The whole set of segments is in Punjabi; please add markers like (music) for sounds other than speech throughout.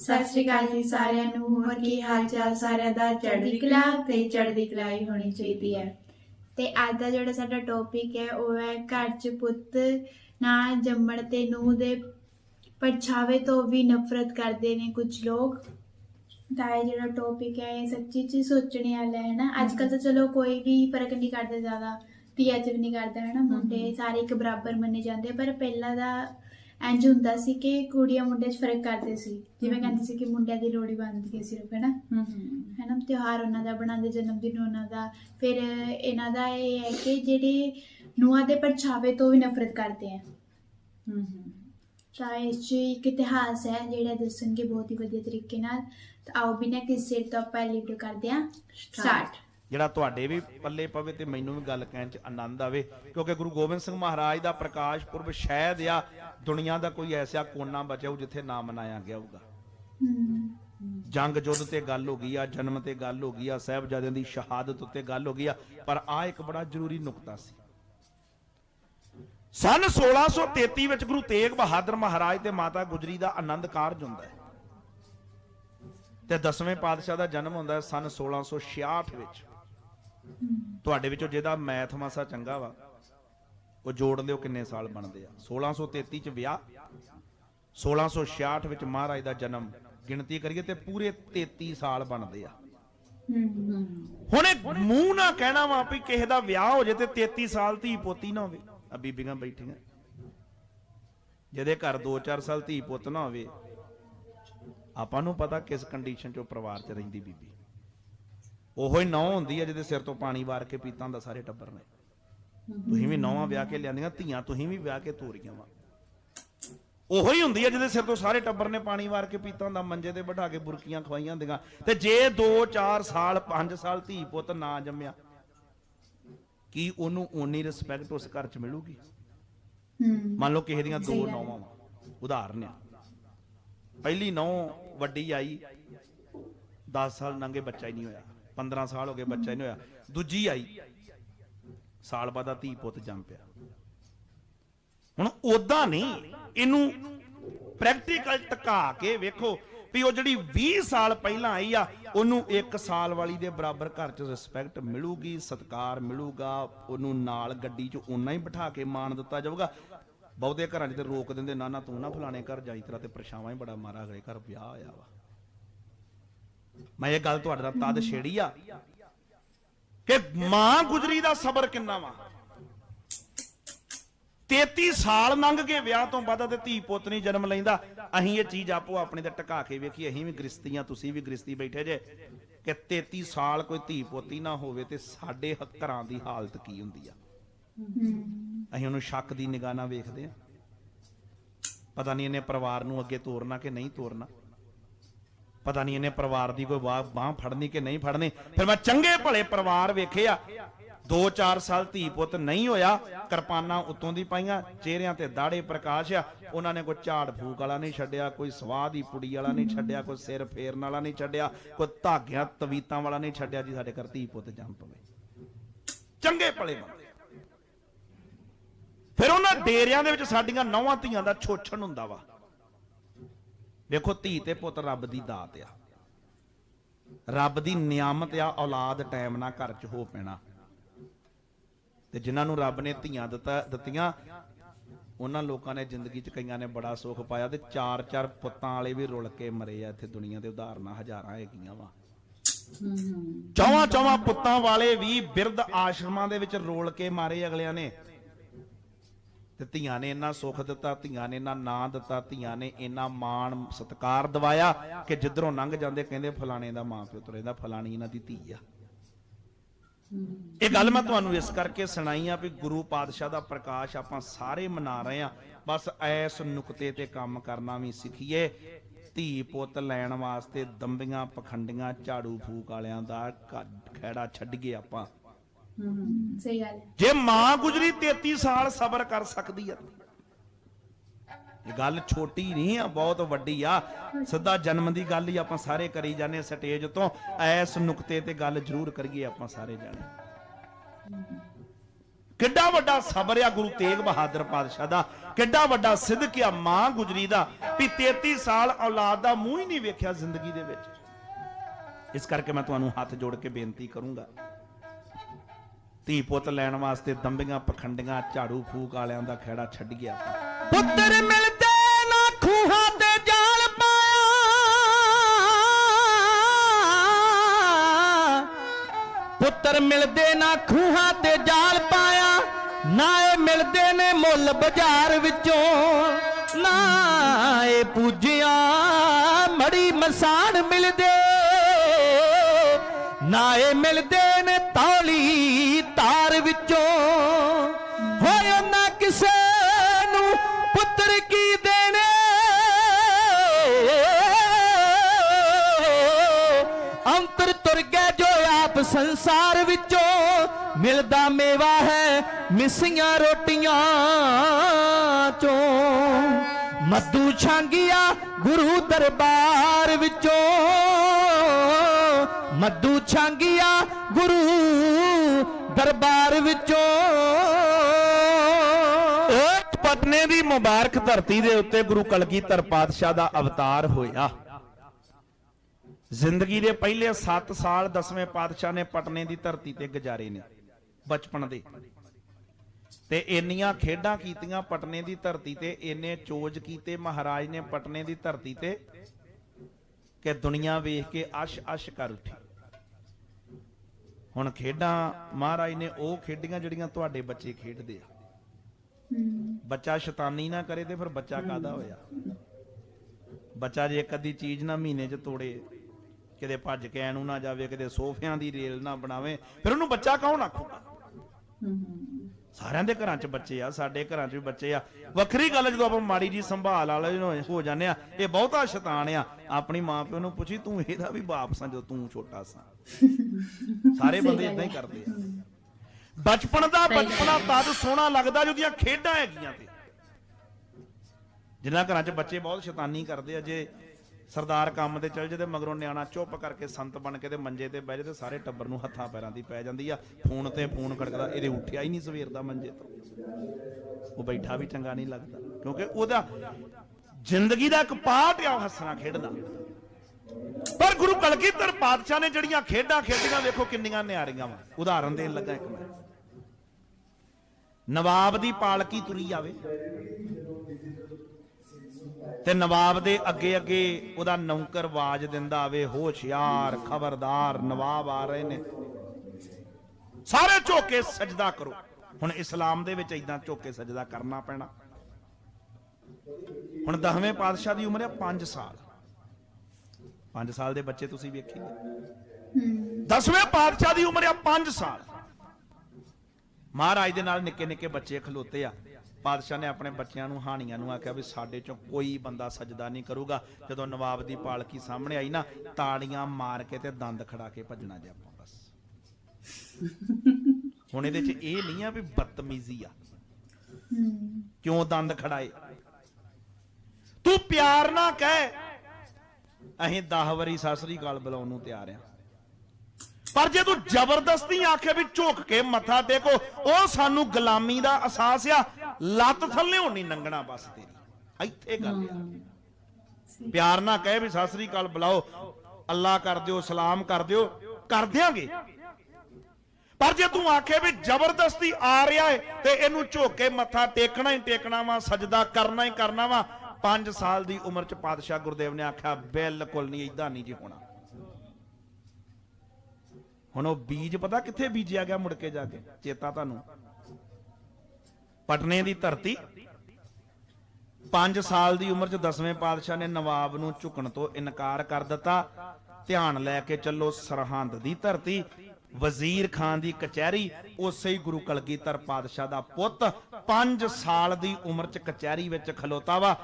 ਸਤਿ ਸ਼੍ਰੀ ਅਕਾਲ ਜੀ ਸਾਰਿਆਂ ਨੂੰ। ਹੋਰ ਕੀ ਹਾਲ ਚਾਲ ਸਾਰਿਆਂ ਦਾ ਚੜ੍ਹਦੀ ਕਲਾ ਤੇ ਚੜ੍ਹਦੀ ਕਲਾ ਹੀ ਹੋਣੀ ਚਾਹੀਦੀ ਹੈ। ਤੇ ਅੱਜ ਦਾ ਜਿਹੜਾ ਸਾਡਾ ਟੌਪਿਕ ਹੈ ਉਹ ਹੈ ਘਰ 'ਚ ਪੁੱਤ ਨਾ ਜੰਮਣ ਤੇ ਨੂੰਹ ਦੇ ਪਰਛਾਵੇ ਤੋਂ ਵੀ ਨਫ਼ਰਤ ਕਰਦੇ ਨੇ ਕੁਝ ਲੋਕ। ਤਾਂ ਇਹ ਜਿਹੜਾ ਟੌਪਿਕ ਹੈ ਇਹ ਸੱਚੀ ਚ ਸੋਚਣੇ ਵਾਲਾ ਹੈ ਨਾ। ਅੱਜ ਕੱਲ ਤਾਂ ਚਲੋ ਕੋਈ ਵੀ ਫ਼ਰਕ ਨਹੀਂ ਕਰਦਾ ਜ਼ਿਆਦਾ। ਧੀਆਂ ਚ ਵੀ ਨਹੀਂ ਕਰਦਾ ਹੈ ਨਾ ਮੁੰਡੇ ਸਾਰੇ ਇੱਕ ਬਰਾਬਰ ਮੰਨੇ ਜਾਂਦੇ ਪਰ ਪਹਿਲਾਂ ਦਾ ਇੰਜ ਹੁੰਦਾ ਸੀ ਕਿ ਕੁੜੀਆਂ ਮੁੰਡਿਆਂ 'ਚ ਫ਼ਰਕ ਕਰਦੇ ਸੀ। ਜਿਵੇਂ। ਕਹਿੰਦੇ ਸੀ ਕਿ ਮੁੰਡਿਆਂ ਦੀ ਲੋੜੀ ਬਣਦੀ ਹੈ ਸਿਰਫ ਹੈ ਨਾ ਹੂੰ ਹੂੰ ਹੈ ਨਾ ਤਿਉਹਾਰ ਉਹਨਾਂ ਦਾ ਬਣਾਉਂਦੇ ਜਨਮ ਦਿਨ ਉਹਨਾਂ ਦਾ। ਫਿਰ ਇਹਨਾਂ ਦਾ ਇਹ ਹੈ ਕਿ ਜਿਹੜੇ ਨੂੰਹਾਂ ਦੇ ਪਰਛਾਵੇ ਤੋਂ ਵੀ ਨਫ਼ਰਤ ਕਰਦੇ ਆ। ਹੂੰ ਤਾਂ ਇਸ 'ਚ ਇੱਕ ਇਤਿਹਾਸ ਹੈ ਜਿਹੜਾ ਦੱਸਣਗੇ ਬਹੁਤ ਹੀ ਵਧੀਆ ਤਰੀਕੇ ਨਾਲ। ਤਾਂ ਆਓ ਬਿਨਾਂ ਕਿਸੇ ਤੋਂ ਆਪਾਂ ਲਿਵ ਕਰਦੇ ਹਾਂ। ਸਟਾਰਟ ਜਿਹੜਾ ਤੁਹਾਡੇ ਵੀ ਪੱਲੇ ਪਵੇ ਤੇ ਮੈਨੂੰ ਵੀ ਗੱਲ ਕਹਿਣ ਚ ਆਨੰਦ ਆਵੇ। ਕਿਉਂਕਿ ਗੁਰੂ ਗੋਬਿੰਦ ਸਿੰਘ ਮਹਾਰਾਜ ਦਾ ਪ੍ਰਕਾਸ਼ ਪੁਰਬ ਸ਼ਾਇਦ ਆ ਦੁਨੀਆ ਦਾ ਕੋਈ ਐਸਾ ਕੋਨਾ ਬਚਿਆ ਜਿੱਥੇ ਨਾ ਮਨਾਇਆ ਗਿਆ ਹੋਊਗਾ। ਜੰਗ ਜੁੱਧ ਤੇ ਗੱਲ ਹੋ ਗਈ ਆ ਜਨਮ ਤੇ ਗੱਲ ਹੋ ਗਈ ਆ ਸਾਹਿਬਜ਼ਾਦਿਆਂ ਦੀ ਸ਼ਹਾਦਤ ਉੱਤੇ ਗੱਲ ਹੋ ਗਈ ਆ ਪਰ ਆ ਇੱਕ ਬੜਾ ਜ਼ਰੂਰੀ ਨੁਕਤਾ ਸੀ। ਸਨ 1633 ਵਿੱਚ ਗੁਰੂ ਤੇਗ ਬਹਾਦਰ ਮਹਾਰਾਜ ਤੇ ਮਾਤਾ ਗੁਜਰੀ ਦਾ ਆਨੰਦ ਕਾਰਜ ਹੁੰਦਾ ਹੈ। ਤੇ ਦਸਵੇਂ ਪਾਤਸ਼ਾਹ ਦਾ ਜਨਮ ਹੁੰਦਾ ਹੈ ਸਨ 1666 ਵਿੱਚ। ਤੁਹਾਡੇ ਵਿੱਚੋਂ ਜਿਹਦਾ ਮੈਥ ਮਾਸਾ ਚੰਗਾ ਵਾ, ਉਹ ਜੋੜ ਲਿਓ ਕਿੰਨੇ ਸਾਲ ਬਣਦੇ ਆ। 1633 ਚ ਵਿਆਹ 1666 ਵਿੱਚ ਮਹਾਰਾਜ ਦਾ ਜਨਮ। ਗਿਣਤੀ ਕਰੀਏ ਤੇ ਪੂਰੇ 33 ਸਾਲ ਬਣਦੇ ਆ। ਹੁਣ ਇਹ ਮੂੰਹ ਨਾ ਕਹਿਣਾ ਵਾ ਵੀ ਕਿਸੇ ਦਾ ਵਿਆਹ ਹੋ ਜੇ ਤੇ 33 ਸਾਲ ਧੀ ਪੋਤੀ ਨਾ ਹੋਵੇ। ਆ ਬੀਬੀਆਂ ਬੈਠੀਆਂ। ਜਿਹਦੇ ਘਰ 2-4 ਸਾਲ ਧੀ ਪੁੱਤ ਨਾ ਹੋਵੇ, ਆਪਾਂ ਨੂੰ ਪਤਾ ਕਿਸ ਕੰਡੀਸ਼ਨ 'ਚ ਪਰਿਵਾਰ 'ਚ ਰਹਿੰਦੀ ਬੀਬੀ। ਉਹੋ ਹੀ ਨੌ ਹੁੰਦੀ ਆ ਜਿਹਦੇ ਸਿਰ ਤੋਂ ਪਾਣੀ ਵਾਰ ਕੇ ਪੀਤਾ ਹੁੰਦਾ ਸਾਰੇ ਟੱਬਰ ਨੇ। ਤੁਸੀਂ ਵੀ ਨੌਵਾਂ ਵਿਆਹ ਕੇ ਲਿਆਂਦੀਆਂ ਧੀਆਂ ਤੁਸੀਂ ਵੀ ਵਿਆਹ ਕੇ ਤੋਰੀਆਂ ਵਾ। ਉਹੋ ਹੀ ਹੁੰਦੀ ਆ ਜਿਹਦੇ ਸਿਰ ਤੋਂ ਸਾਰੇ ਟੱਬਰ ਨੇ ਪਾਣੀ ਵਾਰ ਕੇ ਪੀਤਾ ਹੁੰਦਾ ਮੰਜੇ ਤੇ ਬਿਠਾ ਕੇ ਬੁਰਕੀਆਂ ਖਵਾਈਆਂ ਹੁੰਦੀਆਂ। ਤੇ ਜੇ 2-4 ਸਾਲ 5 ਸਾਲ ਧੀ ਪੁੱਤ ਨਾ ਜੰਮਿਆ ਕੀ ਉਹਨੂੰ ਓਨੀ ਰਿਸਪੈਕਟ ਉਸ ਘਰ 'ਚ ਮਿਲੂਗੀ? ਮੰਨ ਲਓ ਕਿਸੇ ਦੀਆਂ ਦੋ ਹੈ। ਨੌਵਾਂ ਵਾ। ਉਦਾਹਰਨ ਆ। ਪਹਿਲੀ ਨੌ ਵੱਡੀ ਆਈ 10 ਸਾਲ ਨੰਗੇ ਬੱਚਾ ਹੀ ਨਹੀਂ ਹੋਇਆ। 15 ਸਾਲ ਹੋ ਗਏ ਬੱਚਾ ਨਹੀਂ ਹੋਇਆ। ਦੂਜੀ ਆਈ। ਸਾਲ ਬਾਅਦ ਆ ਧੀ ਪੁੱਤ ਜੰਮ ਪਿਆ। ਹੁਣ ਉਦਾਂ ਨਹੀਂ, ਇਹਨੂੰ ਪ੍ਰੈਕਟੀਕਲ ਟਕਾ ਕੇ ਵੇਖੋ ਵੀ ਉਹ ਜਿਹੜੀ 20 ਸਾਲ ਪਹਿਲਾਂ ਆਈ ਆ, ਉਹਨੂੰ 1 ਸਾਲ ਵਾਲੀ ਦੇ ਬਰਾਬਰ ਘਰ 'ਚ ਰਿਸਪੈਕਟ ਮਿਲੂਗੀ, ਸਤਿਕਾਰ ਮਿਲੂਗਾ, ਉਹਨੂੰ ਨਾਲ ਗੱਡੀ 'ਚ ਉਨਾ ਹੀ ਬਿਠਾ ਕੇ ਮਾਣ ਦਿੱਤਾ ਜਾਊਗਾ। ਬਹੁਤੇ ਘਰਾਂ 'ਚ ਤੇ ਰੋਕ ਦਿੰਦੇ, ਨਾ ਨਾ, ਤੂੰ ਨਾ ਫਲਾਣੇ ਘਰ ਜਾਈ, ਤੇਰਾ ਤੇ ਪਰਛਾਵਾਂ ਹੀ ਬੜਾ ਮਾਰਾ ਅਗਲੇ ਘਰ ਵਿਆਹ ਹੋਇਆ ਵਾ। ਮੈਂ ਇਹ ਗੱਲ ਤੁਹਾਡੇ ਨਾਲ ਤਦ ਛੇੜੀ ਆ ਕਿ ਮਾਂ ਗੁਜਰੀ ਦਾ ਸਬਰ ਕਿੰਨਾ ਵਾ? 33 ਸਾਲ ਲੰਘ ਕੇ ਵਿਆਹ ਤੋਂ ਬਾਅਦ ਤੇ ਧੀ ਪੁੱਤ ਨਹੀਂ ਜਨਮ ਲੈਂਦਾ। ਅਸੀਂ ਇਹ ਚੀਜ਼ ਆਪੋ ਆਪਣੇ ਤੇ ਟਕਾ ਕੇ ਵੇਖੀ, ਅਸੀਂ ਵੀ ਗ੍ਰਸਤੀਆਂ ਤੁਸੀਂ ਵੀ ਗ੍ਰਸਤੀ ਬੈਠੇ ਜੇ। ਕਿ 33 ਸਾਲ ਕੋਈ ਧੀ ਪੋਤੀ ਨਾ ਹੋਵੇ ਤੇ ਸਾਡੇ ਘਰਾਂ ਦੀ ਹਾਲਤ ਕੀ ਹੁੰਦੀ ਆ? ਅਸੀਂ ਉਹਨੂੰ ਸ਼ੱਕ ਦੀ ਨਿਗਾਹ ਨਾਲ ਵੇਖਦੇ ਆ। ਪਤਾ ਨਹੀਂ ਇਹਨੇ ਪਰਿਵਾਰ ਨੂੰ ਅੱਗੇ ਤੋਰਨਾ ਕਿ ਨਹੀਂ ਤੋਰਨਾ। ਪਤਾ ਨਹੀਂ ਇਹਨੇ ਪਰਿਵਾਰ ਦੀ ਕੋਈ ਬਾਹ ਫੜਨੀ ਕਿ ਨਹੀਂ ਫੜਨੀ। ਫਿਰ ਮੈਂ ਚੰਗੇ ਭਲੇ ਪਰਿਵਾਰ ਵੇਖੇ ਆ 2-4 ਸਾਲ ਧੀ ਪੁੱਤ ਨਹੀਂ ਹੋਇਆ, ਕਿਰਪਾਨਾਂ ਉਤੋਂ ਦੀ ਪਾਈਆਂ, ਚਿਹਰਿਆਂ ਤੇ ਦਾੜੇ ਪ੍ਰਕਾਸ਼ ਆ। ਉਹਨਾਂ ਨੇ ਕੋਈ ਝਾੜ ਫੂਕ ਵਾਲਾ ਨਹੀਂ ਛੱਡਿਆ, ਕੋਈ ਸਵਾਹ ਦੀ ਪੁੜੀ ਵਾਲਾ ਨਹੀਂ ਛੱਡਿਆ, ਕੋਈ ਸਿਰ ਫੇਰਨ ਵਾਲਾ ਨਹੀਂ ਛੱਡਿਆ, ਕੋਈ ਧਾਗਿਆਂ, ਤਵੀਤਾਂ ਵਾਲਾ ਨਹੀਂ ਛੱਡਿਆ ਜੀ ਸਾਡੇ ਘਰ ਧੀ ਪੁੱਤ ਜੰਮ ਪਵੇ। ਚੰਗੇ ਭਲੇ ਬੰਦੇ। ਫਿਰ ਉਹਨਾਂ ਡੇਰਿਆਂ ਦੇ ਵਿੱਚ ਸਾਡੀਆਂ ਨੌਵਾਂ ਧੀਆਂ ਦਾ ਛੋਛਣ ਹੁੰਦਾ ਵਾ। ਵੇਖੋ ਧੀ ਤੇ ਪੁੱਤ ਰੱਬ ਦੀ ਦਾਤ ਆ। ਰੱਬ ਦੀ ਨਿਆਮਤ ਆ ਔਲਾਦ ਟਾਈਮ ਨਾਲ ਘਰ 'ਚ ਹੋ ਪੈਣਾ। ਤੇ ਜਿਨ੍ਹਾਂ ਨੂੰ ਰੱਬ ਨੇ ਧੀਆਂ ਦਿੱਤਾ ਦਿੱਤੀਆਂ ਉਹਨਾਂ ਲੋਕਾਂ ਨੇ ਜ਼ਿੰਦਗੀ 'ਚ ਕਈਆਂ ਨੇ ਬੜਾ ਸੁੱਖ ਪਾਇਆ ਤੇ ਚਾਰ ਚਾਰ ਪੁੱਤਾਂ ਵਾਲੇ ਵੀ ਰੁਲ ਕੇ ਮਰੇ ਆ ਇੱਥੇ ਦੁਨੀਆ ਦੇ ਉਦਾਹਰਨਾਂ ਹਜ਼ਾਰਾਂ ਹੈਗੀਆਂ ਵਾ। ਚੌਵਾਂ ਚੌਵਾਂ ਪੁੱਤਾਂ ਵਾਲੇ ਵੀ ਬਿਰਧ ਆਸ਼ਰਮਾਂ ਦੇ ਵਿੱਚ ਰੋਲ ਕੇ ਮਾਰੇ ਅਗਲਿਆਂ ਨੇ। ਤੇ ਧੀਆਂ ਨੇ ਇੰਨਾ ਸੁੱਖ ਦਿੱਤਾ, ਧੀਆਂ ਨੇ ਇੰਨਾ ਨਾਂ ਦਿੱਤਾ, ਧੀਆਂ ਨੇ ਇੰਨਾ ਮਾਣ, ਸਤਿਕਾਰ ਦਿਵਾਇਆ ਕਿ ਜਿੱਧਰੋਂ ਲੰਘ ਜਾਂਦੇ ਕਹਿੰਦੇ ਫਲਾਣੇ ਦਾ ਮਾਂ ਪਿਓ ਤੁਰੇ ਦਾ ਫਲਾਣੀ ਇਹਨਾਂ ਦੀ ਧੀ ਆ। ਇਹ ਗੱਲ ਮੈਂ ਤੁਹਾਨੂੰ ਇਸ ਕਰਕੇ ਸੁਣਾਈ ਆ ਵੀ ਗੁਰੂ ਪਾਤਸ਼ਾਹ ਦਾ ਪ੍ਰਕਾਸ਼ ਆਪਾਂ ਸਾਰੇ ਮਨਾ ਰਹੇ ਆ। ਬਸ ਐਸ ਨੁਕਤੇ ਤੇ ਕੰਮ ਕਰਨਾ ਵੀ ਸਿੱਖੀਏ। ਧੀ ਪੁੱਤ ਲੈਣ ਵਾਸਤੇ ਦੰਬੀਆਂ, ਪਖੰਡੀਆਂ, ਝਾੜੂ ਫੂਕ ਵਾਲਿਆਂ ਦਾ ਖੈੜਾ ਖਹਿੜਾ ਛੱਡੀਏ ਆਪਾਂ। ਹੂੰ, ਸਹੀ ਗੱਲ ਹੈ। ਜੇ ਮਾਂ ਗੁਜਰੀ 33 ਸਾਲ ਸਬਰ ਕਰ ਸਕਦੀ ਆ। ਇਹ ਗੱਲ ਛੋਟੀ ਨਹੀਂ ਆ, ਬਹੁਤ ਵੱਡੀ ਆ। ਸਿੱਧਾ ਜਨਮ ਦੀ ਗੱਲ ਹੀ ਆਪਾਂ ਸਾਰੇ ਕਰੀ ਜਾਂਦੇ ਸਟੇਜ ਤੋਂ। ਐਸ ਨੁਕਤੇ ਤੇ ਗੱਲ ਜ਼ਰੂਰ ਕਰੀਏ ਆਪਾਂ ਸਾਰੇ ਜਾਣੇ। ਕਿੱਡਾ ਵੱਡਾ ਸਬਰ ਆ ਗੁਰੂ ਤੇਗ ਬਹਾਦਰ ਪਾਤਸ਼ਾਹ ਦਾ। ਕਿੱਡਾ ਵੱਡਾ ਸਿੱਧਕ ਆ ਮਾਂ ਗੁਜਰੀ ਦਾ। ਵੀ 33 ਸਾਲ ਔਲਾਦ ਦਾ ਮੂੰਹ ਹੀ ਨਹੀਂ ਵੇਖਿਆ ਜ਼ਿੰਦਗੀ ਦੇ ਵਿੱਚ। ਇਸ ਕਰਕੇ ਮੈਂ ਤੁਹਾਨੂੰ ਹੱਥ ਜੋੜ ਕੇ ਬੇਨਤੀ ਕਰੂੰਗਾ। ਧੀ ਪੁੱਤ ਲੈਣ ਵਾਸਤੇ ਦੰਬੀਆਂ, ਪਖੰਡੀਆਂ, ਝਾੜੂ, ਫੂਕ ਵਾਲਿਆਂ ਦਾ ਖੇੜਾ ਛੱਡ ਗਿਆ ਪੁੱਤਰ ਮਿਲਦੇ ਨਾ ਖੂਹਾਂ ਤੇ ਜਾਲ ਪਾਇਆ। ਪੁੱਤਰ ਮਿਲਦੇ ਨਾ ਖੂਹਾਂ ਤੇ ਜਾਲ ਪਾਇਆ। ਨਾ ਇਹ ਮਿਲਦੇ ਨੇ ਮੁੱਲ ਬਾਜ਼ਾਰ ਵਿੱਚੋਂ। ਨਾ ਇਹ ਪੂਜਿਆ ਮੜੀ ਮਸਾਨ ਮਿਲਦੇ। ਨਾ ਇਹ ਮਿਲਦੇ ਨੇ ਤੌਲੀ ਵਿੱਚੋਂ ਹੋਏ ਨਾ ਕਿਸੇ ਨੂੰ ਪੁੱਤਰ ਕੀ ਦੇਣੇ? ਅੰਤਰ ਤੁਰ ਗਿਆ ਜੋ ਆਪ ਸੰਸਾਰ ਵਿੱਚੋਂ। ਮਿਲਦਾ ਮੇਵਾ ਹੈ ਮਿਸੀਆਂ ਰੋਟੀਆਂ ਚੋਂ। ਮੱਦੂ ਛਾਂਗਿਆ ਗੁਰੂ ਦਰਬਾਰ ਵਿੱਚ ਮੱਦੂ ਛਾਂਗਿਆ ਗੁਰੂ ਦਰਬਾਰ ਵਿੱਚੋਂ। ਪਟਨੇ ਦੀ ਮੁਬਾਰਕ ਧਰਤੀ ਦੇ ਉੱਤੇ ਗੁਰੂ ਕਲਗੀਧਰ ਪਾਤਸ਼ਾਹ ਦਾ ਅਵਤਾਰ ਹੋਇਆ। ਜ਼ਿੰਦਗੀ ਦੇ ਪਹਿਲੇ 7 ਸਾਲ ਦਸਵੇਂ ਪਾਤਸ਼ਾਹ ਨੇ ਪਟਨੇ ਦੀ ਧਰਤੀ ਤੇ ਗੁਜ਼ਾਰੇ ਨੇ, ਬਚਪਨ ਦੇ। ਤੇ ਇੰਨੀਆਂ ਖੇਡਾਂ ਕੀਤੀਆਂ ਪਟਨੇ ਦੀ ਧਰਤੀ ਤੇ, ਇੰਨੇ ਚੋਜ ਕੀਤੇ ਮਹਾਰਾਜ ਨੇ ਪਟਨੇ ਦੀ ਧਰਤੀ ਤੇ, ਕਿ ਦੁਨੀਆ ਵੇਖ ਕੇ ਅਸ਼ ਅਸ਼ ਕਰ ਉੱਠੀ। ਹੁਣ ਖੇਡਾਂ ਮਹਾਰਾਜ ਨੇ ਉਹ ਖੇਡੀਆਂ ਜਿਹੜੀਆਂ ਤੁਹਾਡੇ ਬੱਚੇ ਖੇਡਦੇ ਆ। ਬੱਚਾ ਸ਼ੈਤਾਨੀ ਨਾ ਕਰੇ ਤੇ ਫਿਰ ਬੱਚਾ ਕਾਦਾ ਹੋਇਆ? ਬੱਚਾ ਜੇ ਇੱਕ ਅੱਧੀ ਚੀਜ਼ ਨਾ ਮਹੀਨੇ 'ਚ ਤੋੜੇ ਕਿਤੇ ਭੱਜ ਕੇ ਐਨੂੰ ਨਾ ਜਾਵੇ ਕਿਤੇ ਸੋਫਿਆਂ ਦੀ ਰੇਲ ਨਾ ਬਣਾਵੇ ਫਿਰ ਉਹਨੂੰ ਬੱਚਾ ਕੌਣ ਆਖੂਗਾ? ਸਾਰਿਆਂ ਦੇ ਘਰਾਂ 'ਚ ਬੱਚੇ ਆ ਸਾਡੇ ਘਰਾਂ 'ਚ ਵੀ ਬੱਚੇ ਆ। ਵੱਖਰੀ ਗੱਲ ਜਦੋਂ ਆਪਾਂ ਮਾੜੀ ਜੀ ਸੰਭਾਲ ਵਾਲੇ ਹੋ ਜਾਂਦੇ ਆ ਇਹ ਬਹੁਤਾ ਸ਼ੈਤਾਨ ਆ। ਆਪਣੀ ਮਾਂ ਪਿਓ ਨੂੰ ਪੁੱਛੀ ਤੂੰ ਇਹਦਾ ਵੀ ਬਾਪ ਸਾਂ ਜਦੋਂ ਤੂੰ ਛੋਟਾ ਸਾਂ? (laughs) ਸਾਰੇ ਬੰਦੇ ਇਦਾਂ ਹੀ ਕਰਦੇ ਆ। ਬਚਪਨ ਦਾ ਬਚਪਨਾ ਤਦ ਸੋਹਣਾ ਲੱਗਦਾ ਜਿਹਦੀਆਂ ਖੇਡਾਂ ਹੈਗੀਆਂ ਤੇ। ਜਿਨ੍ਹਾਂ ਘਰਾਂ 'ਚ ਬੱਚੇ ਬਹੁਤ ਸ਼ੈਤਾਨੀ ਕਰਦੇ ਆ ਜੇ ਸਰਦਾਰ ਕੰਮ ਤੇ ਚਲ ਜੇ ਮਗਰੋਂ ਨਿਆਣਾ ਚੁੱਪ ਕਰਕੇ ਸੰਤ ਬਣ ਕੇ ਤੇ ਮੰਜੇ ਤੇ ਬਹਿ ਜੇ ਤੇ ਸਾਰੇ ਟੱਬਰ ਨੂੰ ਹੱਥਾਂ ਪੈਰਾਂ ਦੀ ਪੈ ਜਾਂਦੀ ਆ। ਫੋਨ ਤੇ ਫੋਨ ਖੜਕਦਾ, ਇਹਦੇ ਉੱਠਿਆ ਹੀ ਨਹੀਂ ਸਵੇਰ ਦਾ ਮੰਜੇ ਤੋਂ। ਉਹ ਬੈਠਾ ਵੀ ਚੰਗਾ ਨਹੀਂ ਲੱਗਦਾ, ਕਿਉਂਕਿ ਉਹਦਾ ਜ਼ਿੰਦਗੀ ਦਾ ਇੱਕ ਪਾਠ ਆ, ਉਹ ਹੱਸਣਾ ਖੇਡਣਾ ਪਰ ਗੁਰੂ ਕਲਗੀਧਰ ਪਾਤਸ਼ਾਹ ਨੇ ਜਿਹੜੀਆਂ ਖੇਡਾਂ ਖੇਡੀਆਂ, ਵੇਖੋ ਕਿੰਨੀਆਂ ਨਿਆਰੀਆਂ ਵਾ। ਉਦਾਹਰਨ ਦੇਣ ਲੱਗਾ ਇੱਕ ਮੈਂ। ਨਵਾਬ ਦੀ ਪਾਲਕੀ ਤੁਰੀ ਆਵੇ ਤੇ ਨਵਾਬ ਦੇ ਅੱਗੇ ਅੱਗੇ ਉਹਦਾ ਨੌਕਰ ਆਵਾਜ਼ ਦਿੰਦਾ ਆਵੇ ਹੋਸ਼ਿਆਰ ਖਬਰਦਾਰ ਨਵਾਬ ਆ ਰਹੇ ਨੇ। ਸਾਰੇ ਝੋਕੇ ਸਜਦਾ ਕਰੋ। ਹੁਣ ਇਸਲਾਮ ਦੇ ਵਿੱਚ ਇਦਾਂ ਝੋਕੇ ਸਜਦਾ ਕਰਨਾ ਪੈਣਾ। ਹੁਣ 10ਵੇਂ ਪਾਤਸ਼ਾਹ ਦੀ ਉਮਰ ਹੈ 5 ਸਾਲ। 5 ਸਾਲ ਦੇ ਬੱਚੇ ਤੁਸੀਂ ਵੇਖੀਏ ਹਮ, 10ਵੇਂ ਪਾਤਸ਼ਾਹ ਦੀ ਉਮਰ ਆ 5 ਸਾਲ। ਮਹਾਰਾਜ ਦੇ ਨਾਲ ਨਿੱਕੇ ਨਿੱਕੇ ਬੱਚੇ ਖਲੋਤੇ ਆ। ਪਾਤਸ਼ਾਹ ਨੇ ਆਪਣੇ ਬੱਚਿਆਂ ਨੂੰ, ਹਾਣੀਆਂ ਨੂੰ ਆਖਿਆ ਵੀ ਸਾਡੇ ਚੋਂ ਕੋਈ ਬੰਦਾ ਸਜਦਾ ਨਹੀਂ ਕਰੂਗਾ। ਜਦੋਂ ਨਵਾਬ ਦੀ ਪਾਲਕੀ ਸਾਹਮਣੇ ਆਈ ਨਾ, ਤਾੜੀਆਂ ਮਾਰ ਕੇ ਤੇ ਦੰਦ ਖੜਾ ਕੇ ਭੱਜਣਾ ਜੇ ਆਪਾਂ ਬਸ। ਹੁਣ ਇਹਦੇ 'ਚ ਇਹ ਨਹੀਂ ਆ ਵੀ ਬਦਤਮੀਜ਼ੀ ਆ। ਕਿਉਂ ਦੰਦ ਖੜਾਏ? ਤੂੰ ਪਿਆਰ ਨਾ ਕਹਿ। ਅਸੀਂ 10 ਵਾਰੀ ਸਾਸਰੀ ਗੱਲ ਬੁਲਾਉਣ ਨੂੰ ਤਿਆਰ ਆ। ਪਰ ਜੇ ਤੂੰ ਜ਼ਬਰਦਸਤੀ ਆਖੇ ਵੀ ਝੋਕ ਕੇ ਮੱਥਾ ਟੇਕੋ, ਉਹ ਸਾਨੂੰ ਗੁਲਾਮੀ ਦਾ ਅਹਿਸਾਸ ਆ। ਲੱਤ ਥੱਲੇ ਨਹੀਂ ਨੰਗਣਾ ਬਸ ਤੇਰੀ। ਇੱਥੇ ਗੱਲ ਆ। ਪਿਆਰ ਨਾ ਕਹੇ ਵੀ ਸਾਸਰੀ ਕਾਲ ਬੁਲਾਓ। ਅੱਲਾ ਕਰ ਦਿਓ, ਸਲਾਮ ਕਰ ਦਿਓ, ਕਰ ਦਿਆਂਗੇ। ਪਰ ਜੇ ਤੂੰ ਆਖੇ ਵੀ ਜ਼ਬਰਦਸਤੀ ਆ ਰਿਹਾ ਏ, ਤੇ ਇਹਨੂੰ ਝੋਕ ਕੇ ਮੱਥਾ ਟੇਕਣਾ ਹੀ ਟੇਕਣਾ ਵਾ, ਸਜਦਾ ਕਰਨਾ ਹੀ ਕਰਨਾ ਵਾ। 5 ਸਾਲ ਦੀ ਉਮਰ ਚ ਪਾਤਸ਼ਾਹ ਗੁਰਦੇਵ ਨੇ ਆਖਿਆ, ਬਿਲਕੁਲ ਨਹੀਂ ਇਦਾਂ ਨਹੀਂ ਜੀ ਹੋਣਾ। ਹੁਣ ਉਹ ਬੀਜ ਪਤਾ ਕਿੱਥੇ ਬੀਜਿਆ ਗਿਆ ਮੁੜ ਕੇ ਜਾ ਕੇ? ਚੇਤਾ ਤੁਹਾਨੂੰ? ਪਟਨੇ ਦੀ ਧਰਤੀ। 5 ਸਾਲ ਦੀ ਉਮਰ 'ਚ 10ਵੇਂ ਪਾਤਸ਼ਾਹ ਨੇ ਨਵਾਬ ਨੂੰ ਝੁਕਣ ਤੋਂ ਇਨਕਾਰ ਕਰ ਦਿੱਤਾ। ਧਿਆਨ ਲੈ ਕੇ ਚੱਲੋ ਸਰਹੰਦ ਦੀ ਧਰਤੀ। ਵਜ਼ੀਰ ਖਾਨ ਦੀ ਕਚਹਿਰੀ, ਉਸੇ ਹੀ ਗੁਰੂ ਕਲਗੀਧਰ ਪਾਤਸ਼ਾਹ ਦਾ ਪੁੱਤ। 5 ਸਾਲ ਦੀ ਉਮਰ 'ਚ ਕਚਹਿਰੀ ਵਿੱਚ ਖਲੋਤਾ ਵਾ।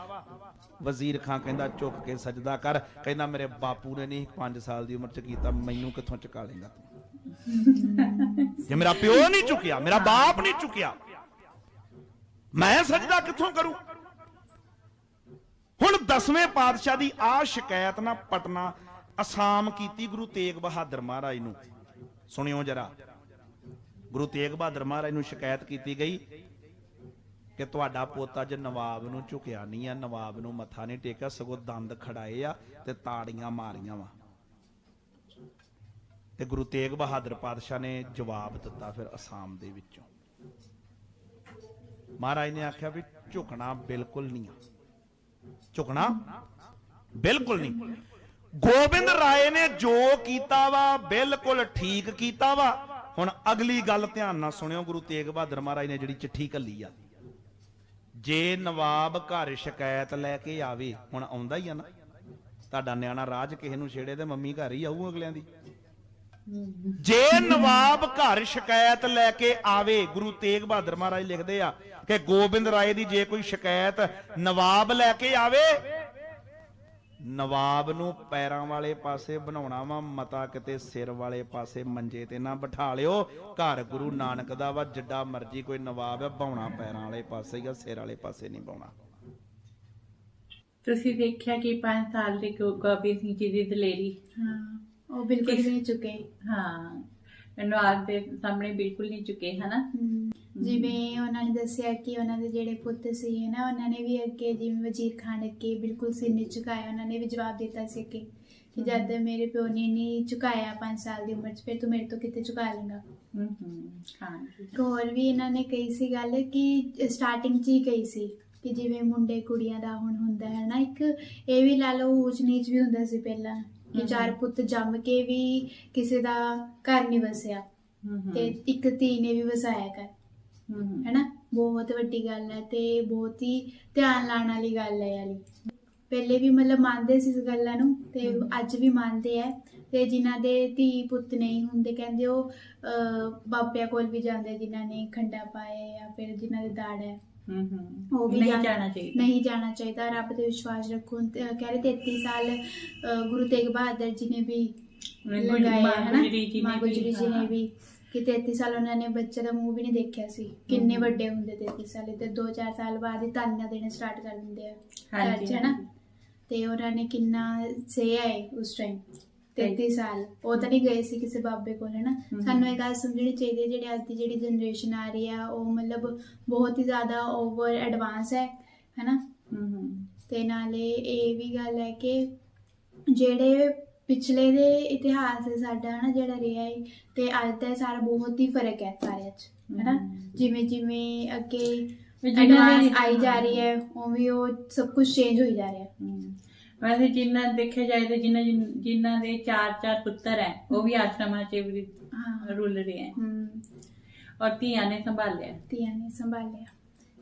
ਵਜ਼ੀਰ ਖਾਨ ਕਹਿੰਦਾ ਝੁਕ ਕੇ ਸਜਦਾ ਕਰ। ਕਹਿੰਦਾ, ਮੇਰੇ ਬਾਪੂ ਨੇ ਨਹੀਂ 5 ਸਾਲ ਦੀ ਉਮਰ 'ਚ ਕੀਤਾ, ਮੈਨੂੰ ਕਿੱਥੋਂ ਚੁਕਾ ਲੇਗਾ ਤੂੰ? ਜੇ ਮੇਰਾ ਪਿਓ ਨਹੀਂ ਚੁੱਕਿਆ, ਮੇਰਾ ਬਾਪ ਨਹੀਂ ਚੁੱਕਿਆ, ਮੈਂ ਸਜਦਾ ਕਿੱਥੋਂ ਕਰੂੰ? ਹੁਣ 10ਵੇਂ ਪਾਤਸ਼ਾਹ ਦੀ ਆ ਸ਼ਿਕਾਇਤ ਨਾ ਪਟਨਾ ਅਸਾਮ ਕੀਤੀ ਗੁਰੂ ਤੇਗ ਬਹਾਦਰ ਮਹਾਰਾਜ ਨੂੰ। ਸੁਣਿਓ ਜਰਾ, ਗੁਰੂ ਤੇਗ ਬਹਾਦਰ ਮਹਾਰਾਜ ਨੂੰ ਸ਼ਿਕਾਇਤ ਕੀਤੀ ਗਈ ਕਿ ਤੁਹਾਡਾ ਪੁੱਤ ਅੱਜ ਨਵਾਬ ਨੂੰ ਝੁਕਿਆ ਨਹੀਂ ਆ, ਨਵਾਬ ਨੂੰ ਮੱਥਾ ਨਹੀਂ ਟੇਕਿਆ, ਸਗੋਂ ਦੰਦ ਖੜਾਏ ਆ ਤੇ ਤਾੜੀਆਂ ਮਾਰੀਆਂ ਵਾ। ਤੇ ਗੁਰੂ ਤੇਗ ਬਹਾਦਰ ਪਾਤਸ਼ਾਹ ਨੇ ਜਵਾਬ ਦਿੱਤਾ ਫਿਰ ਅਸਾਮ ਦੇ ਵਿੱਚੋਂ। ਮਹਾਰਾਜ ਨੇ ਆਖਿਆ ਵੀ ਝੁਕਣਾ ਬਿਲਕੁਲ ਨਹੀਂ ਝੁਕਣਾ ਬਿਲਕੁਲ ਨਹੀਂ। ਗੋਬਿੰਦ ਰਾਏ ਨੇ ਜੋ ਕੀਤਾ ਵਾ, ਬਿਲਕੁਲ ਠੀਕ ਕੀਤਾ ਵਾ। ਹੁਣ ਅਗਲੀ ਗੱਲ ਧਿਆਨ ਨਾਲ ਸੁਣਿਓ, ਗੁਰੂ ਤੇਗ ਬਹਾਦਰ ਮਹਾਰਾਜ ਨੇ ਜਿਹੜੀ ਚਿੱਠੀ ਕੱਲੀ ਆ। ਜੇ ਨਵਾਬ ਘਰ ਸ਼ਿਕਾਇਤ ਲੈ ਕੇ ਆਵੇ, ਹੁਣ ਆਉਂਦਾ ਹੀ ਆ ਨਾ। ਤੁਹਾਡਾ ਨਿਆਣਾ ਰਾਜ ਕਿਸੇ ਨੂੰ ਛੇੜੇ ਤੇ ਮੰਮੀ ਘਰ ਹੀ ਆਊ ਅਗਲਿਆਂ ਦੀ। ਜੇ ਨਵਾਬ ਘਰ ਸ਼ਿਕਾਇਤ ਲੈ ਕੇ ਆਵੇ ਗੁਰੂ ਤੇਗ ਬਹਾਦਰ ਮਹਾਰਾਜ ਲਿਖਦੇ ਆ ਕਿ ਗੋਬਿੰਦ ਰਾਏ ਦੀ ਜੇ ਕੋਈ ਸ਼ਿਕਾਇਤ ਨਵਾਬ ਲੈ ਕੇ ਆਵੇ ਨਵਾਬ ਨੂੰ ਪੈਰਾਂ ਵਾਲੇ ਪਾਸੇ ਬਣਾਉਣਾ ਵਾ ਮਤਾ ਕਿਤੇ ਸਿਰ ਵਾਲੇ ਪਾਸੇ ਮੰਜੇ ਤੇ ਨਾ ਬਿਠਾ ਲਿਓ। ਘਰ ਗੁਰੂ ਨਾਨਕ ਦਾ ਵਾ ਜਿੱਡਾ ਮਰਜ਼ੀ ਕੋਈ ਨਵਾਬ ਹੈ ਬਾਉਣਾ ਪੈਰਾਂ ਵਾਲੇ ਪਾਸੇ ਹੀ ਆ ਸਿਰ ਵਾਲੇ ਪਾਸੇ ਨਹੀਂ ਬਾਉਣਾ। ਤੁਸੀਂ ਦੇਖਿਆ ਕਿ 5 ਸਾਲ ਦੇ ਗੋਬਿੰਦ ਸਿੰਘ ਜੀ ਦੀ ਦਲੇਰੀ? ਹਾਂ। ਉਹ ਬਿਲਕੁਲ ਵੀ ਨਹੀਂ ਚੁੱਕੇ। ਹਾਂ ਮੈਨੂੰ ਆਗ ਦੇ ਸਾਹਮਣੇ ਬਿਲਕੁਲ ਨਹੀਂ ਚੁੱਕੇ ਹਨਾ? ਜਿਵੇਂ ਉਹਨਾਂ ਨੇ ਦੱਸਿਆ ਕਿ ਉਹਨਾਂ ਦੇ ਜਿਹੜੇ ਪੁੱਤ ਸੀ ਹੈ ਨਾ ਉਹਨਾਂ ਨੇ ਵੀ ਅੱਗੇ ਜਿਵੇਂ ਵਜ਼ੀਰ ਖਾਨ ਅੱਗੇ ਬਿਲਕੁਲ ਸਿਰ ਨਹੀਂ ਝੁਕਾਇਆ ਉਹਨਾਂ ਨੇ ਵੀ ਜਵਾਬ ਦਿੱਤਾ ਸੀ ਕਿ ਕਿ ਜਦ ਮੇਰੇ ਪਿਓ ਨੇ ਨਹੀਂ ਝੁਕਾਇਆ 5 ਸਾਲ ਦੀ ਉਮਰ 'ਚ ਫਿਰ ਤੂੰ ਮੇਰੇ ਤੋਂ ਕਿਤੇ ਝੁਕਾ ਲੇਗਾ ਹੂੰ। ਹੋਰ ਵੀ ਇਹਨਾਂ ਨੇ ਕਹੀ ਸੀ ਗੱਲ ਕਿ ਸਟਾਰਟਿੰਗ 'ਚ ਹੀ ਕਹੀ ਸੀ ਕਿ ਜਿਵੇਂ ਮੁੰਡੇ ਕੁੜੀਆਂ ਦਾ ਹੁਣ ਹੁੰਦਾ ਹੈ ਨਾ ਇੱਕ ਇਹ ਵੀ ਲਾ ਲਓ ਊਚ ਨੀਚ ਵੀ ਹੁੰਦਾ ਸੀ ਪਹਿਲਾਂ। ਕਿ। ਚਾਰ ਪੁੱਤ ਜੰਮ ਕੇ ਵੀ ਕਿਸੇ ਦਾ ਘਰ ਨਹੀਂ ਵਸਿਆ ਤੇ ਇੱਕ ਧੀ ਨੇ ਵੀ ਵਸਾਇਆ ਹੂੰ। ਹੈਨਾ ਬਹੁਤ ਵੱਡੀ ਗੱਲ ਹੈ ਤੇ ਬਹੁਤ ਹੀ ਧਿਆਨ ਲਾਉਣ ਵਾਲੀ ਗੱਲ ਹੈ ਯਾਰੀ ਪਹਿਲੇ ਵੀ ਮਤਲਬ ਮੰਨਦੇ ਸੀ ਇਸ ਗੱਲਾਂ ਨੂੰ ਤੇ। ਅੱਜ ਵੀ ਮੰਨਦੇ ਆ ਤੇ ਜਿਨ੍ਹਾਂ ਦੇ ਧੀ ਪੁੱਤ ਨਹੀਂ ਹੁੰਦੇ ਕਹਿੰਦੇ ਉਹ ਬਾਬਿਆਂ ਕੋਲ ਵੀ ਜਾਂਦੇ ਜਿਨ੍ਹਾਂ ਨੇ ਖੰਡਾ ਪਾਏ ਜਾਂ ਫਿਰ ਜਿਨ੍ਹਾਂ ਦੇ ਦਾੜ ਹੈ ਹੂੰ ਹੂੰ ਉਹ ਵੀ ਨਹੀਂ ਜਾਣ- ਜਾਣਾ ਚਾਹੀਦਾ। ਨਹੀਂ ਜਾਣਾ ਚਾਹੀਦਾ। ਰੱਬ ਤੇ ਵਿਸ਼ਵਾਸ ਰੱਖੋ। ਤੇ, ਅਹ, ਕਹਿ ਰਹੇ 33 ਸਾਲ ਅਹ, ਗੁਰੂ ਤੇਗ ਬਹਾਦਰ ਜੀ ਨੇ ਵੀ ਲਗਾਏ ਗੁਜਰੀ ਜੀ ਮਾਂ ਨੇ ਵੀ, ਗੁਜਰੀ ਜੀ ਨੇ ਹਾਂ। ਵੀ ਕਿ 33 ਸਾਲ ਉਹਨਾਂ ਨੇ ਬੱਚੇ ਦਾ ਮੂੰਹ ਵੀ ਨਹੀਂ ਦੇਖਿਆ ਸੀ। ਕਿੰਨੇ ਹਮ। ਵੱਡੇ ਹੁੰਦੇ 33 ਸਾਲ। ਤੇ 2-4 ਸਾਲ ਬਾਅਦ ਹੀ ਤਾਨੀਆਂ ਦੇਣੇ ਸਟਾਰਟ ਕਰ ਦਿੰਦੇ ਆ। ਹਾਂਜੀ, ਘਰ 'ਚ, ਤੇ ਉਹਨਾਂ ਨੇ ਕਿੰਨਾ ਸਹਿਆ ਹੈ ਉਸ ਟਾਈਮ 33 ਸਾਲ। ਉਹ ਤਾਂ ਨਹੀਂ ਗਏ ਸੀ ਕਿਸੇ ਬਾਬੇ ਕੋਲ ਹੈ। ਨਾ। ਸਾਨੂੰ ਇਹ ਗੱਲ ਸਮਝਣੀ ਚਾਹੀਦੀ ਹੈ ਜਿਹੜੀ ਅੱਜ ਦੀ ਜਿਹੜੀ ਜਨਰੇਸ਼ਨ ਆ ਰਹੀ ਆ ਉਹ ਮਤਲਬ ਬਹੁਤ ਹੀ ਜ਼ਿਆਦਾ ਓਵਰ ਐਡਵਾਂਸ ਹੈ ਹੈ ਨਾ ਤੇ ਨਾਲੇ ਇਹ ਵੀ ਗੱਲ ਹੈ ਕਿ ਜਿਹੜੇ ਪਿਛਲੇ ਦੇ ਇਤਿਹਾਸ ਹੈ ਸਾਡਾ ਹਨਾ ਜਿਹੜਾ ਰਿਹਾ ਹੈ ਤੇ ਅੱਜ ਦਾ ਸਾਰਾ ਬਹੁਤ ਹੀ ਫ਼ਰਕ ਹੈ ਸਾਰਿਆਂ 'ਚ ਹਨਾ। ਜਿਵੇਂ ਜਿਵੇਂ ਅੱਗੇ ਐਡਵਾਂਸ ਆਈ ਜਾ ਰਹੀ ਹੈ। ਉਵੇਂ ਉਹ ਸਭ ਕੁਝ ਚੇਂਜ ਹੋਈ ਜਾ ਰਿਹਾ। ਹੈ। ਵੈਸੇ ਜਿੰਨਾ ਦੇਖਿਆ ਜਾਏ ਤਾਂ ਜਿਨ੍ਹਾਂ ਜਿਨ੍ਹਾਂ ਦੇ ਚਾਰ ਚਾਰ ਪੁੱਤਰ ਹੈ ਉਹ ਵੀ ਆਸ਼ਰਮਾਂ 'ਚ ਵੀ ਰੁਲ ਰਹੇ ਹੈ। ਔਰ ਧੀਆਂ ਨੇ ਸੰਭਾਲਿਆ। ਧੀਆਂ ਨੇ ਸੰਭਾਲਿਆ।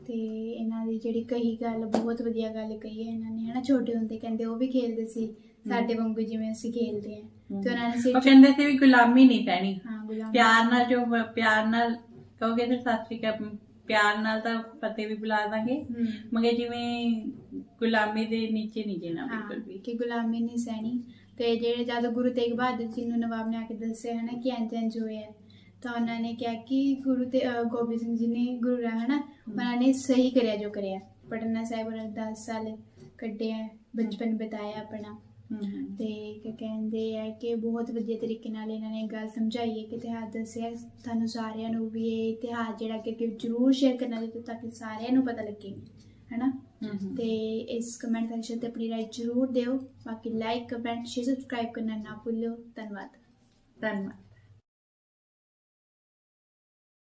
ਤੇ ਇਹਨਾਂ ਦੀ ਜਿਹੜੀ ਕਹੀ ਗੱਲ ਬਹੁਤ ਵਧੀਆ ਗੱਲ ਕਹੀ ਹੈ ਇਹਨਾਂ ਨੇ ਹਨਾ? ਛੋਟੇ ਹੁੰਦੇ ਕਹਿੰਦੇ ਉਹ ਵੀ ਖੇਲਦੇ ਸੀ। ਸਾਡੇ ਵਾਂਗੂ ਜਿਵੇਂ ਅਸੀਂ ਖੇਲਦੇ ਆ ਤੇ ਉਹਨਾਂ ਨੇ ਸਿਰ ਕਹਿੰਦੇ ਸੀ ਵੀ ਗੁਲਾਮੀ ਨਹੀਂ ਪੈਣੀ। ਪਿਆਰ ਨਾਲ ਜੋ ਪਿਆਰ ਨਾਲ ਕਹੋਗੇ ਤੇ ਸਤਿ ਸ਼੍ਰੀ ਅਕਾਲ ਪਿਆਰ ਨਾਲ ਤਾਂ ਫਤਿਹ ਵੀ ਬੁਲਾ ਦਾਂਗੇ। ਮਗਰ ਜਿਵੇਂ ਗੁਲਾਮੀ ਦੇ ਨੀਚੇ ਨਹੀਂ ਜੀਣਾ ਬਿਲਕੁਲ ਵੀ। ਕਿ ਗੁਲਾਮੀ ਨਹੀਂ ਸਹਿਣੀ। ਤੇ ਜਿਹੜੇ ਜਦ ਗੁਰੂ ਤੇਗ ਬਹਾਦਰ ਜੀ ਨੂੰ ਨਵਾਬ ਨੇ ਆ ਕੇ ਦੱਸਿਆ ਹੈ ਨਾ ਕਿ ਇੰਜ ਇੰਜ ਹੋਇਆ ਤਾਂ ਉਹਨਾਂ ਨੇ ਕਿਹਾ ਕਿ ਗੁਰੂ ਤੇ ਗੋਬਿੰਦ ਸਿੰਘ ਜੀ ਨੇ ਗੁਰੂ ਰਾ ਹੈ। ਨਾ ਉਹਨਾਂ ਨੇ ਸਹੀ ਕਰਿਆ ਜੋ ਕਰਿਆ। ਪਟਨਾ ਸਾਹਿਬ ਉਹਨਾਂ ਨੇ 10 ਸਾਲ ਕੱਢੇ ਹੈ। ਬਚਪਨ ਬਿਤਾਇਆ ਆਪਣਾ। ਤੇ ਕੀ ਕਹਿੰਦੇ ਆ ਕਿ ਬਹੁਤ ਵਧੀਆ ਤਰੀਕੇ ਨਾਲ ਇਹਨਾਂ ਨੇ ਗੱਲ ਸਮਝਾਈ ਹੈ ਕਿ ਇਤਿਹਾਸ ਦੱਸਿਆ ਤੁਹਾਨੂੰ ਸਾਰਿਆਂ ਨੂੰ ਵੀ ਇਹ ਇਤਿਹਾਸ ਜਿਹੜਾ ਕਿ ਜ਼ਰੂਰ ਸ਼ੇਅਰ ਕਰਨਾ ਚਾਹੀਦਾ ਤਾਂ ਕਿ ਸਾਰਿਆਂ ਨੂੰ ਪਤਾ ਲੱਗੇ ਹੈਨਾ। ਤੇ ਇਸ ਕਮੈਂਟ ਸੈਕਸ਼ਨ ਤੇ ਆਪਣੀ ਰਾਏ ਜ਼ਰੂਰ ਦਿਓ। ਬਾਕੀ ਲਾਈਕ ਕਮੈਂਟ ਸ਼ੇਅਰ ਸਬਸਕ੍ਰਾਈਬ ਕਰਨਾ ਨਾ ਭੁੱਲਿਓ। ਧੰਨਵਾਦ। ਧੰਨਵਾਦ।